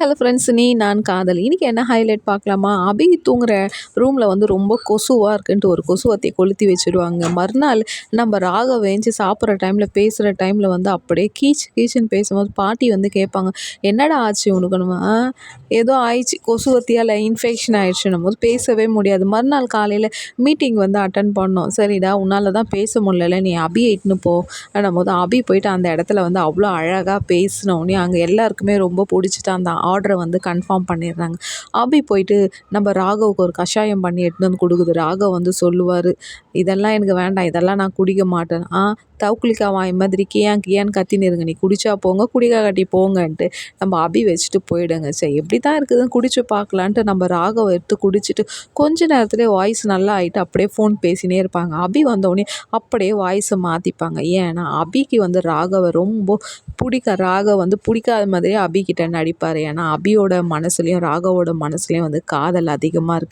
Hello friends நீ நான் காதல். இன்றைக்கி என்ன ஹைலைட் பார்க்கலாமா? அபி தூங்குற ரூமில் வந்து ரொம்ப கொசுவாக இருக்குன்ட்டு ஒரு கொசுவத்தை கொளுத்தி வச்சுருவாங்க. மறுநாள் நம்ம ராக வேஞ்சி சாப்பிட்ற டைமில் பேசுகிற டைமில் வந்து அப்படியே கீச் கீச்சுன்னு பேசும்போது பாட்டி வந்து கேட்பாங்க என்னடா ஆச்சு உனக்கு? நம்ம ஏதோ ஆயிடுச்சு கொசுவத்தியால் இன்ஃபெக்ஷன் ஆயிடுச்சுன்னும் போது பேசவே முடியாது. மறுநாள் காலையில் மீட்டிங் வந்து அட்டன் பண்ணோம். சரிடா உன்னால் தான் பேச முடியல நீ அபி இட்டுன்னு போ போது அபி போயிட்டு அந்த இடத்துல வந்து அவ்வளோ அழகாக பேசினோடனே அங்கே எல்லாருக்குமே ரொம்ப பிடிச்சிட்டு அந்த ஆர்டரை வந்து கன்ஃபார்ம் பண்ணிடுறாங்க. அபி போயிட்டு நம்ம ராகவுக்கு ஒரு கஷாயம் பண்ணி எடுத்துன்னு வந்து கொடுக்குது. ராகவ் வந்து சொல்லுவார் இதெல்லாம் எனக்கு வேண்டாம். இதெல்லாம் நான் குடிக்க மாட்டேன். ஆ தவுக்குளிக்கா வாய் மாதிரி கியான் கியான்னு கத்தின்னு இருங்க. நீ குடிச்சா போங்க குடிக்கா கட்டி போங்கன்ட்டு நம்ம அபி வச்சுட்டு போயிடுங்க. சரி எப்படி தான் இருக்குதுன்னு குடிச்சு பார்க்கலான்ட்டு நம்ம ராகம் எடுத்து குடிச்சிட்டு கொஞ்ச நேரத்துலேயே வாய்ஸ் நல்லா ஆகிட்டு அப்படியே ஃபோன் பேசினே இருப்பாங்க. அபி வந்தோடனே அப்படியே வாய்ஸை மாற்றிப்பாங்க ஏன்னா அபிக்கு வந்து ராகவை ரொம்ப பிடிக்க ராக வந்து பிடிக்காத மாதிரியே அபிக்கிட்ட நடிப்பார். ஏன்னா அபியோட மனசுலேயும் ராகவோட மனசுலேயும் வந்து காதல் அதிகமாக இருக்குது